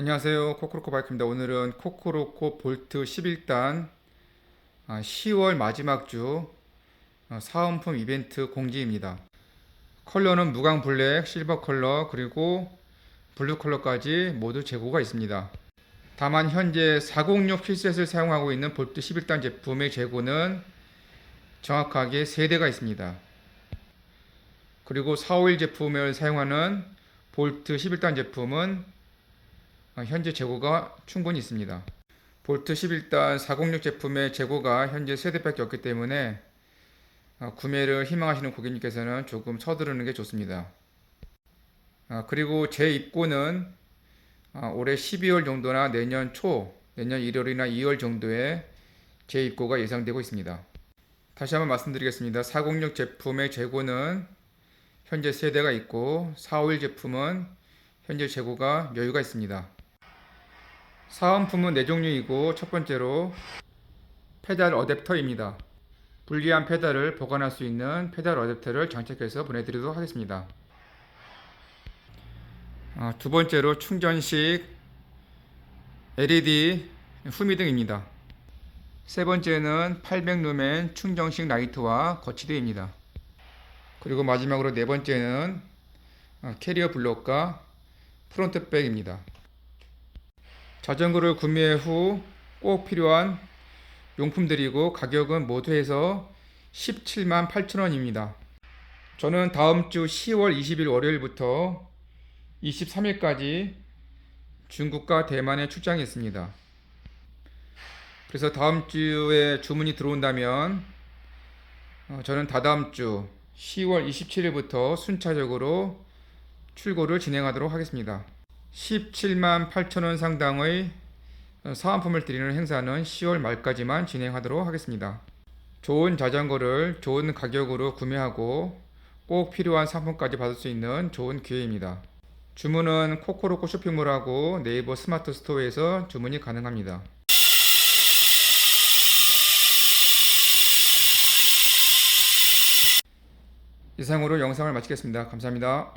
안녕하세요. 코코로코 바이크입니다. 오늘은 코코로코 볼트 11단 10월 마지막 주 어, 사은품 이벤트 공지입니다. 컬러는 무광 블랙, 실버 컬러, 그리고 블루 컬러까지 모두 재고가 있습니다. 다만 현재 406 휠셋을 사용하고 있는 볼트 11단 제품의 재고는 정확하게 3대가 있습니다. 그리고 451 제품을 사용하는 볼트 11단 제품은 어, 현재 재고가 충분히 있습니다. 볼트 11단 406 제품의 재고가 현재 3대밖에 없기 때문에 어, 구매를 희망하시는 고객님께서는 조금 서두르는 게 좋습니다. 아, 그리고 제 입고는 아, 올해 12월 정도나 내년 초, 내년 1월이나 2월 정도에 제 입고가 예상되고 있습니다. 다시 한번 말씀드리겠습니다. 406 제품의 재고는 현재 3대가 있고 451 제품은 현재 재고가 여유가 있습니다. 사은품은 4종류이고 첫 번째로 페달 어댑터입니다. 불리한 페달을 보관할 수 있는 페달 어댑터를 장착해서 보내드리도록 하겠습니다. 아, 두 번째로 충전식 LED 후미등입니다. 세 번째는 800루멘 충전식 라이트와 거치대입니다. 그리고 마지막으로 네 번째는 아, 캐리어 블록과 프론트백입니다. 자전거를 구매 후 꼭 필요한 용품들이고 가격은 모두 해서 17만 8천 원입니다. 저는 다음 주 10월 20일 월요일부터 23일까지 중국과 대만에 출장이 있습니다. 그래서 다음 주에 주문이 들어온다면 어, 저는 다다음 주 10월 27일부터 순차적으로 출고를 진행하도록 하겠습니다. 17만 8천 원 상당의 사은품을 드리는 행사는 10월 말까지만 진행하도록 하겠습니다. 좋은 자전거를 좋은 가격으로 구매하고 꼭 필요한 상품까지 받을 수 있는 좋은 기회입니다. 주문은 코코로코 쇼핑몰하고 네이버 스마트 스토어에서 주문이 가능합니다. 이상으로 영상을 마치겠습니다. 감사합니다.